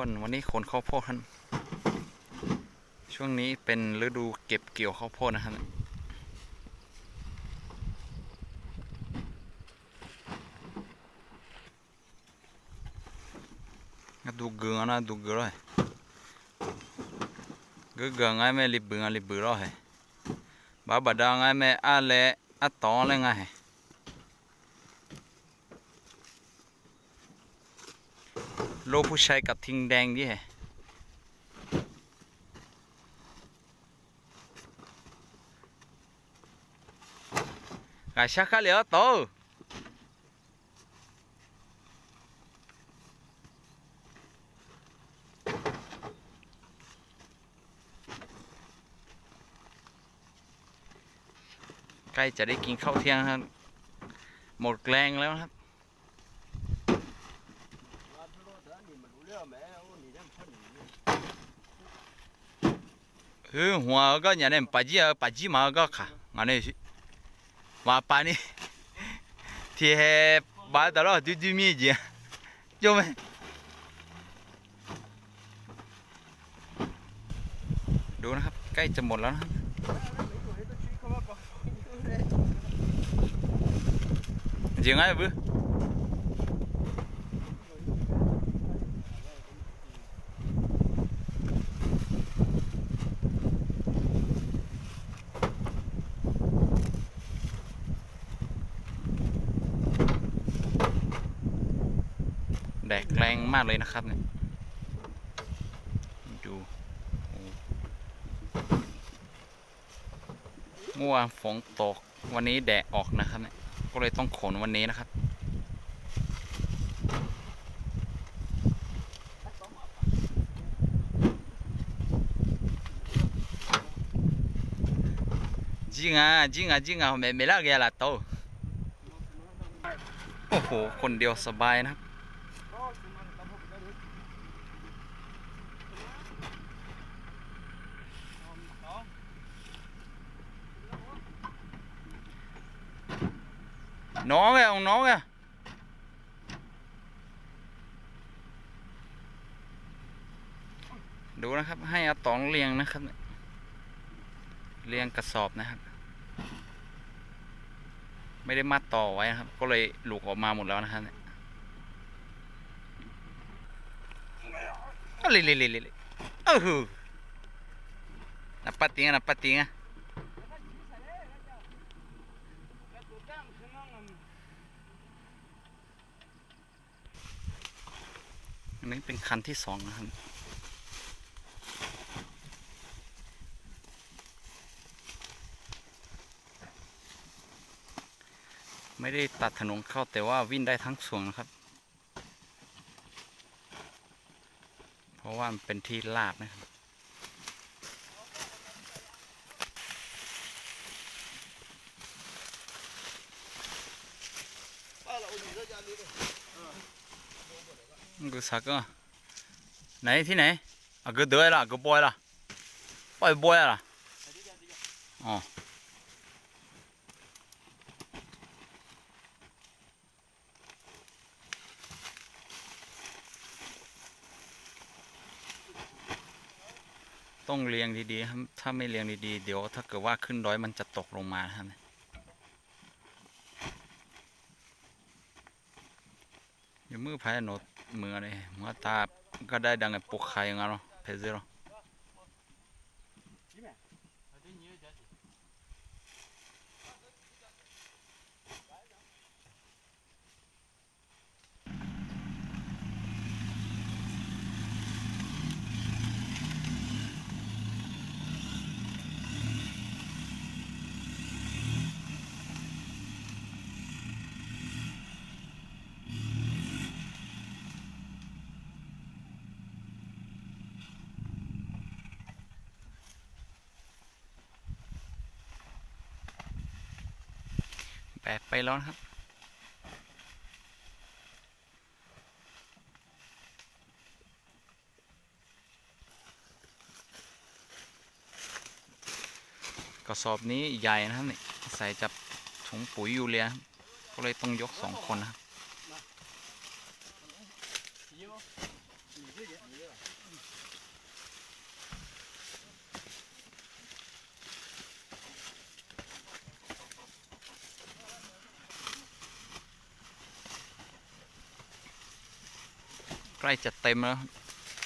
คนวันนี้ขนข้าวโพดท่านช่วงนี้เป็นฤดูเก็บเกี่ยวข้าวโพดนะครับดูเกลือนะดูเกลือเลยเกลือเกลือไงไม่รีบเบื่อรีบเบื่อหรอบ้าบดาไงไม่อะไรอะตอเลยไง โลผู้ชายกับทิงแดงดิเหรกาชาคาเหลียวโตใกล้จะได้กินข้าวเที่ยงครับ หมดแรงแล้วครับ เออหัวก็อย่าเนี่ยปัจจัยปัจจัยมาก็ค่ะงานนี้มาปานี่ที่เฮบาตลอดจุจุมีจีจุ๊บ ดูนะครับ ใกล้จะหมดแล้วนะครัจริงไงบื้อ ดกแรงมากเลยนะครับเนี่ยดูเมื่อวานฝนตกวันนี้แดดออกนะครับเนี่ยก็เลยต้องขนวันนี้นะครับจริงอะจริงอะจริงอะไม่ไม่ละแกละโตโอ้โห คนเดียวสบายนะครับ น้องไงของน้องไงดูนะครับ ให้อาตองเรียงนะครับเนี่ยเรียงกระสอบนะครับ ไม่ได้มัดต่อไว้นะครับ ก็เลยหลุกออกมาหมดแล้วนะครับ เนี่ยอะไรเลยเลยเลยเออหือนับปะติงนับปะติงอะอันนี้เป็นคันที่สองนะครับ ไม่ได้ตัดถนนเข้าแต่ว่าวิ่งได้ทั้งสวงนะครับ เพราะว่ามันเป็นที่ลาบนะครับกูสักก็ไหนที่ไหนอะกูเดือยละกูบอยละปล่อยบอยละอ๋อ ต้องเรียงดีๆครับถ้าไม่เรียงดีๆ เดี๋ยวถ้าเกิดว่าขึ้นดอยมันจะตกลงมาครับอย่ามือพายโนดมือเลยมือตาก็ได้ดังไอ้ปุกไข่ยังไงเนาะเพซิโร แปดไปแล้วนครับ กระสอบนี้ใหญ่นะครับนี่ใส่จับถุงปุ๋ยยูเรียก็เลยต้องยกสองคนนะครับ ล้จะเต็มแล้ว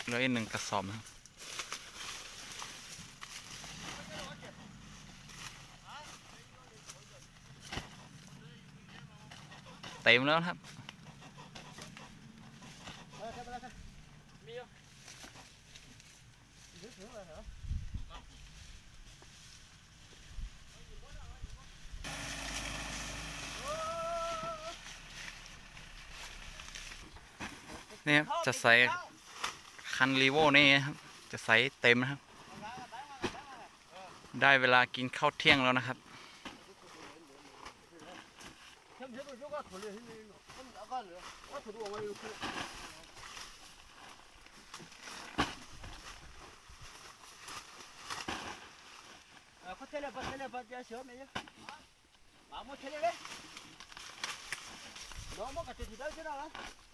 เหลืออีกหนึ่งกระสอบนะครับเต็มแล้วครับ นี่ครับจะใส่คันรีโวนี่ครับ จะใส่เต็มนะครับ ได้เวลากินข้าวเที่ยงแล้วนะครับ có thế là thế là giờ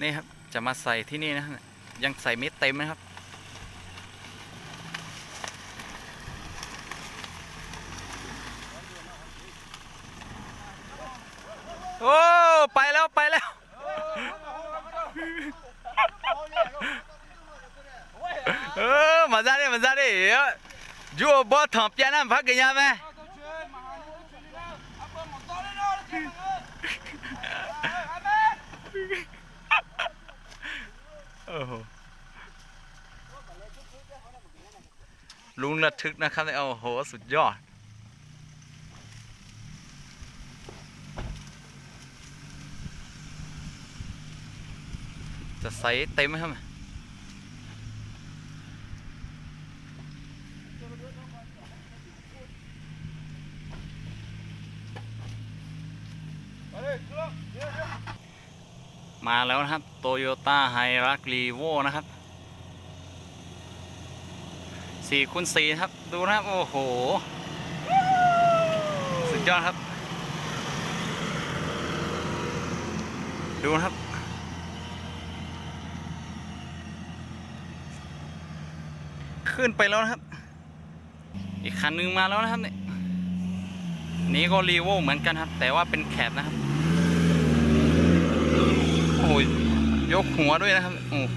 นี่ครับ จะมาใส่ที่นี่นะยังใส่ไม่เต็มนะครับ โอ้ ไปแล้วไปแล้ว เออมาซาดิมาซาดิจูบอถอมเปียน้ำพักกันยังไหมอ ลุงระทึกนะครับเนี่ยโอ้โห สุดยอด จะใส่เต็มไหมครับ มาแล้วนะครับโตโยต้าไฮรักรีโวนะครับสี่คูณสี่ครับ ดูนะครับ โอ้โห สุดยอดครับ ดูนะครับ ขึ้นไปแล้วนะครับ อีกคันหนึงมาแล้วนะครับเนี่ยนี่ก็รีโวเหมือนกันครับ แต่ว่าเป็นแคบนะครับ โอ้โหยกหัวด้วยนะครับ โอ้โห